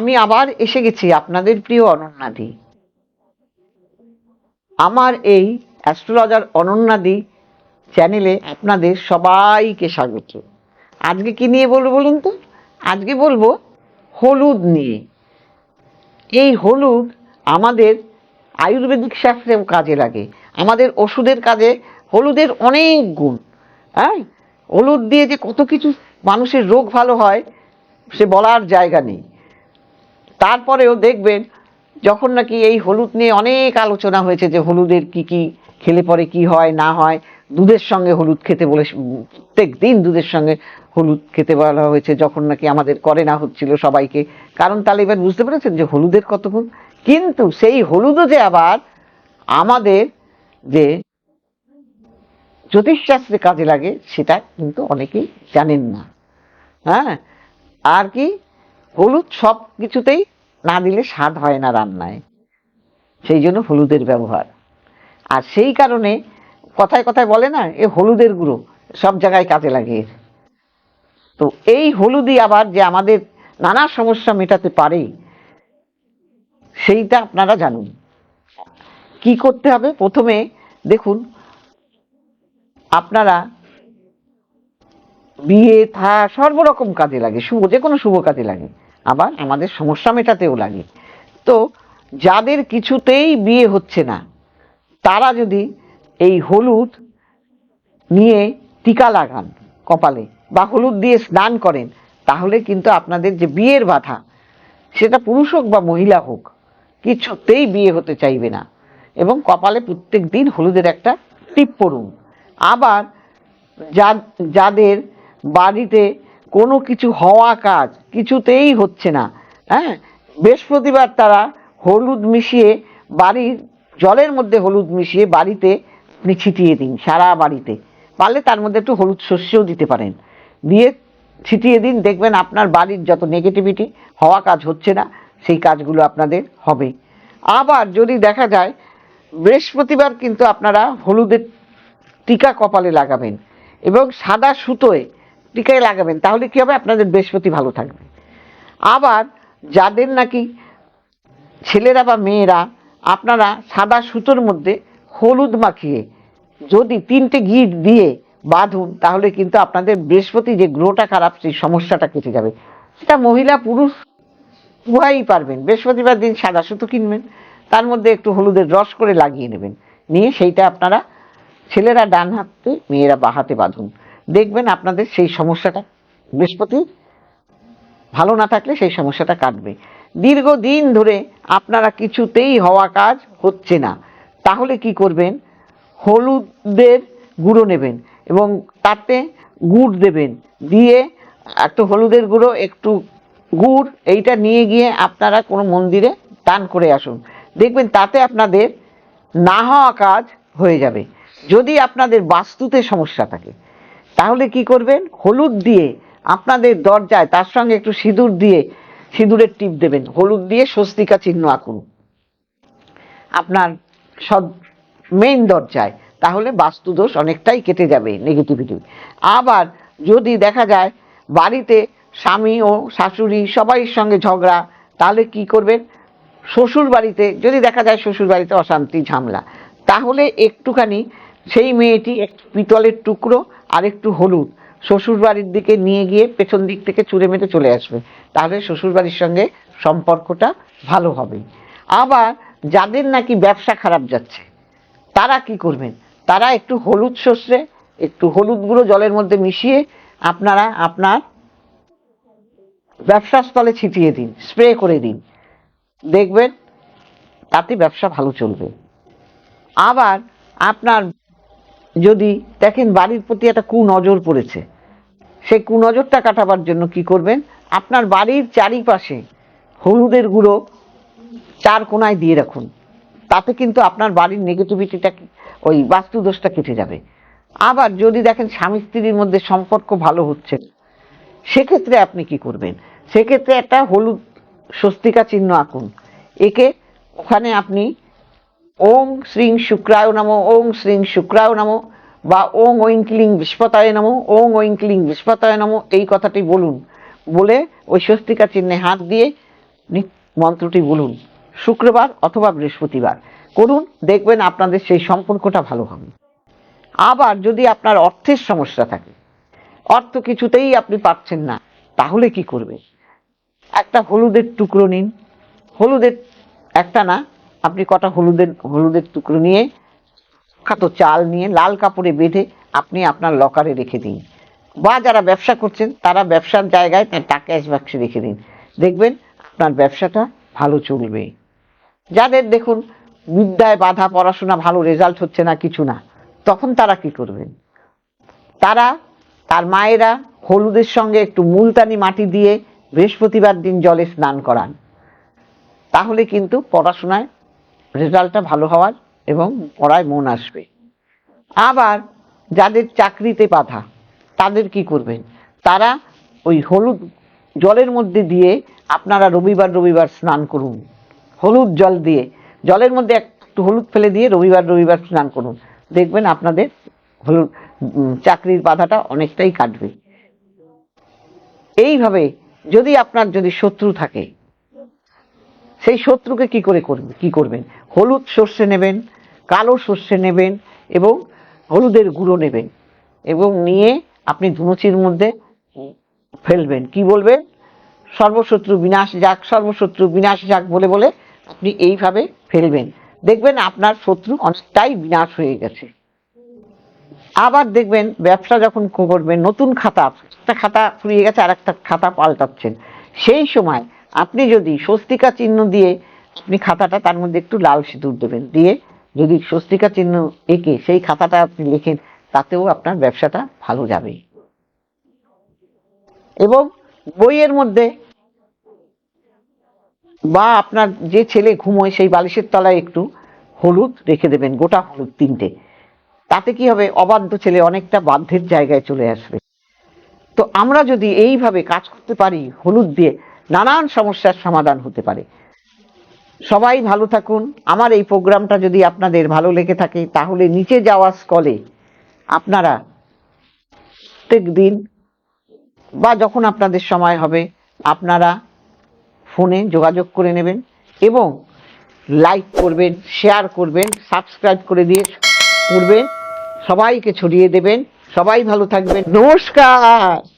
আমি আবার এসে গেছি আপনাদের প্রিয় অনন্যাদি। আমার এই অ্যাস্ট্রোলজার অনন্যাদি চ্যানেলে আপনাদের সবাইকে স্বাগত। আজকে কি নিয়ে বলব বলুন তো? আজকে বলব হলুদ নিয়ে। এই হলুদ আমাদের আয়ুর্বেদিক শাস্ত্রেও কাজে লাগে। আমাদের ওষুধের কাজে হলুদের অনেক গুণ। হ্যাঁ? হলুদ দিয়ে যে কত কিছু মানুষের রোগ ভালো হয়, সে বলার জায়গা নেই। তারপরেও দেখবেন যখন নাকি এই হলুদ নিয়ে অনেক আলোচনা হয়েছে যে হলুদের কি কি খেলে পরে কি হয়, না হয়, দুধের সঙ্গে হলুদ খেতে বলে প্রত্যেক দিন দুধের সঙ্গে হলুদ খেতে বলা হয়েছে, যখন নাকি আমাদের করে না হচ্ছিল সবাইকে। কারণ তাহলে এবার বুঝতে পেরেছেন যে হলুদের কত গুণ কিন্তু সেই হলুদও যে আবার আমাদের যে জ্যোতিষশাস্ত্রে কাজে লাগে, সেটা কিন্তু অনেকেই জানেন না। হ্যাঁ? আর কি? হলুদ সব কিছুতেই না দিলে স্বাদ হয় না রান্নায়। সেই জন্য হলুদের ব্যবহার। আর সেই কারণে কথায় কথায় বলে না, এ হলুদের গুঁড়ো সব জায়গায় কাজে লাগে তো এই হলুদই আবার যে আমাদের নানা সমস্যা মেটাতে পারে, সেইটা আপনারা জানুন। কি করতে হবে? প্রথমে দেখুন, আপনারা বিয়ে, থা, সর্বরকম কাজে লাগে, শুভ, যে কোনো শুভ কাজে লাগে। আবার আমাদের সমস্যা মেটাতেও লাগে। তো যাদের কিছুতেই বিয়ে হচ্ছে না, তারা যদি এই হলুদ নিয়ে টিকা লাগান কপালে বা হলুদ দিয়ে স্নান করেন, তাহলে কিন্তু আপনাদের যে বিয়ের বাধা, সেটা পুরুষ হোক বা মহিলা হোক, কিছুতেই বিয়ে হতে চাইবে না। এবং কপালে প্রত্যেক দিন হলুদের একটা টিপ পড়ুন। আবার যা, যাদের বাড়িতে কোনো কিছু হওয়া কাজ কিছুতেই হচ্ছে না হ্যাঁ? বৃহস্পতিবার তারা হলুদ মিশিয়ে বাড়ির, জলের মধ্যে হলুদ মিশিয়ে বাড়িতে আপনি ছিটিয়ে দিন, সারা বাড়িতে। পারলে তার মধ্যে একটু হলুদ শস্যও দিতে পারেন। দিয়ে ছিটিয়ে দিন, দেখবেন আপনার বাড়ির যত নেগেটিভিটি হওয়া কাজ হচ্ছে না, সেই কাজগুলো আপনাদের হবে। আবার যদি দেখা যায়, বৃহস্পতিবার কিন্তু আপনারা হলুদের টিকা কপালে লাগাবেন এবং সাদা সুতোয় টিকায় লাগাবেন, তাহলে কি হবে? আপনাদের বৃহস্পতি ভালো থাকবে। আবার যাদের নাকি ছেলেরা বা মেয়েরা, আপনারা সাদা সুতোর মধ্যে হলুদ মাখিয়ে যদি তিনটে গিট দিয়ে বাঁধুন, তাহলে কিন্তু আপনাদের বৃহস্পতি যে গ্রহটা খারাপ, সেই সমস্যাটা কেটে যাবে। সেটা মহিলা, পুরুষ, উভয়ই পারবেন। বৃহস্পতিবার দিন সাদা সুতো কিনবেন, তার মধ্যে একটু হলুদের রস করে লাগিয়ে নেবেন। নিয়ে সেইটা আপনারা ছেলেরা ডান হাতে, মেয়েরা বা হাতে বাঁধুন। দেখবেন আপনাদের সেই সমস্যাটা। বৃহস্পতি, ভালো না থাকলে সেই সমস্যাটা কাটবে। দীর্ঘদিন ধরে আপনারা কিছুতেই হওয়া কাজ হচ্ছে না। তাহলে কি করবেন? হলুদের গুঁড়ো নেবেন এবং তাতে গুড় দেবেন। দিয়ে একটু হলুদের গুঁড়ো, একটু গুড়, এইটা নিয়ে গিয়ে আপনারা কোনো মন্দিরে দান করে আসুন। দেখবেন তাতে আপনাদের না হওয়া কাজ হয়ে যাবে। যদি আপনাদের বাস্তুতে সমস্যা থাকে তাহলে কি করবেন? হলুদ দিয়ে আপনাদের দরজায়, তার সঙ্গে একটু সিঁদুর দিয়ে সিঁদুরের টিপ দেবেন। হলুদ দিয়ে স্বস্তিকা চিহ্ন আঁকুন। আপনার সব মেইন দরজায়, তাহলে বাস্তুদোষ অনেকটাই কেটে যাবে নেগেটিভিটি আবার যদি দেখা যায় বাড়িতে স্বামী ও শাশুড়ি সবাইয়ের সঙ্গে ঝগড়া, তাহলে কি করবেন? শ্বশুর বাড়িতে, যদি দেখা যায় শ্বশুর বাড়িতে অশান্তি, ঝামেলা, তাহলে একটুখানি সেই মেয়েটি এক পিতলের টুকরো আর একটু হলুদ। শ্বশুর বাড়ির দিকে নিয়ে গিয়ে পেছন দিক থেকে চুরে মেটে চলে আসবে। তাহলে শ্বশুর বাড়ির সঙ্গে সম্পর্কটা ভালো হবে। আবার যাদের নাকি ব্যবসা খারাপ যাচ্ছে, তারা কি করবেন? তারা একটু হলুদ সর্ষে, একটু হলুদ গুঁড়ো জলের মধ্যে মিশিয়ে আপনারা আপনার ব্যবসা স্থলে ছিটিয়ে দিন, স্প্রে করে দিন। দেখবেন তাতে ব্যবসা ভালো চলবে। আবার আপনার যদি দেখেন বাড়ির প্রতি একটা কুনজর পড়েছে সেই কুনজরটা কাটাবার জন্য কি করবেন? আপনার বাড়ির চারিপাশে হলুদের গুঁড়ো চার কোনায় দিয়ে রাখুন। তাতে কিন্তু আপনার বাড়ির নেগেটিভিটিটা ওই বাস্তুদোষটা কেটে যাবে। আবার যদি দেখেন স্বামী স্ত্রীর মধ্যে সম্পর্ক ভালো হচ্ছে সেক্ষেত্রে আপনি কি করবেন? সেক্ষেত্রে একটা হলুদ স্বস্তিকা চিহ্ন আঁকুন। একে ওখানে আপনি ওং শ্রীং শুক্রায় নমো, ওং শ্রীং শুক্রায় নমো, বা ওং ঐং ক্লিং বিস্পতায় নমো, ওং ঐং ক্লিং বিস্পতায় নমো, এই কথাটি বলুন। বলে ওই স্বস্তিকা চিহ্নে হাত দিয়ে মন্ত্রটি বলুন, শুক্রবার অথবা বৃহস্পতিবার। করুন, দেখবেন আপনাদের সেই সম্পর্কটা ভালো হবে। আবার যদি আপনার অর্থের সমস্যা থাকে, অর্থ কিছুতেই আপনি পাচ্ছেন না, তাহলে কি করবে? একটা হলুদের টুকরো নিন, হলুদের একটা না আপনি কটা হলুদের হলুদের টুকরো নিয়ে খাতো চাল নিয়ে, লাল কাপড়ে বেঁধে আপনি আপনার লকারে রেখে দিন। বা যারা ব্যবসা করছেন, তারা ব্যবসার জায়গায় তার টাকা ক্যাশ বাক্সে রেখে দিন। দেখবেন আপনার ব্যবসাটা ভালো চলবে। যাদের দেখুন, বিদ্যায় বাধা, পড়াশোনা ভালো, রেজাল্ট হচ্ছে না, কিছু না, তখন তারা কি করবেন? তারা, তার মায়েরা হলুদের সঙ্গে একটু মুলতানি মাটি দিয়ে বৃহস্পতিবার দিন জলে স্নান করান। তাহলে কিন্তু পড়াশোনায় রেজাল্টটা ভালো হওয়ার এবং পড়ায় মন আসবে। আবার যাদের চাকরিতে বাধা, তাদের কি করবেন? তারা ওই হলুদ জলের মধ্যে দিয়ে আপনারা রবিবার রবিবার স্নান করুন। হলুদ জল দিয়ে, জলের মধ্যে একটু হলুদ ফেলে দিয়ে রবিবার রবিবার স্নান করুন। দেখবেন আপনাদের হলুদ চাকরির বাধাটা অনেকটাই কাটবে। এইভাবে যদি আপনার যদি শত্রু থাকে সেই শত্রুকে কি করে করবেন কি করবেন? হলুদ সর্ষে নেবেন, কালো সর্ষে নেবেন এবং হলুদের গুঁড়ো নেবেন এবং নিয়ে আপনি ধুনুচির মধ্যে ফেলবেন। কি বলবেন? সর্বশত্রু বিনাশ যাক, সর্বশত্রু বিনাশ যাক বলে বলে আপনি এইভাবে ফেলবেন। দেখবেন আপনার শত্রু অনেকটাই বিনাশ হয়ে গেছে। আবার দেখবেন ব্যবসা যখন করবেন, নতুন খাতা, একটা খাতা ফুরিয়ে গেছে আর একটা খাতা পাল্টাচ্ছেন। সেই সময় আপনি যদি স্বস্তিকা চিহ্ন দিয়ে আপনি খাতাটা তার মধ্যে একটু লাল সিঁদুর দেবেন, দিয়ে যদি স্বস্তিকা চিহ্ন এঁকে সেই খাতাটা আপনি লেখেন, তাতেও আপনার ব্যবসাটা ভালো যাবে। এবং বইয়ের মধ্যে বা আপনার যে ছেলে ঘুমোয় সেই বালিশের তলায় একটু হলুদ রেখে দেবেন, গোটা হলুদ তিনটে। তাতে কি হবে? অবাধ্য ছেলে অনেকটা বাধ্যের জায়গায় চলে আসবে। তো আমরা যদি এইভাবে কাজ করতে পারি, হলুদ দিয়ে নানান সমস্যার সমাধান হতে পারে। সবাই ভালো থাকুন। আমার এই প্রোগ্রামটা যদি আপনাদের ভালো লেগে থাকে, তাহলে নিচে যাওয়া স্কলে আপনারা প্রত্যেক দিন বা যখন আপনাদের সময় হবে, আপনারা ফোনে যোগাযোগ করে নেবেন এবং লাইক করবেন, শেয়ার করবেন, সাবস্ক্রাইব করে দিয়ে করবেন সবাইকে ছড়িয়ে দেবেন। সবাই ভালো থাকবেন। নমস্কার!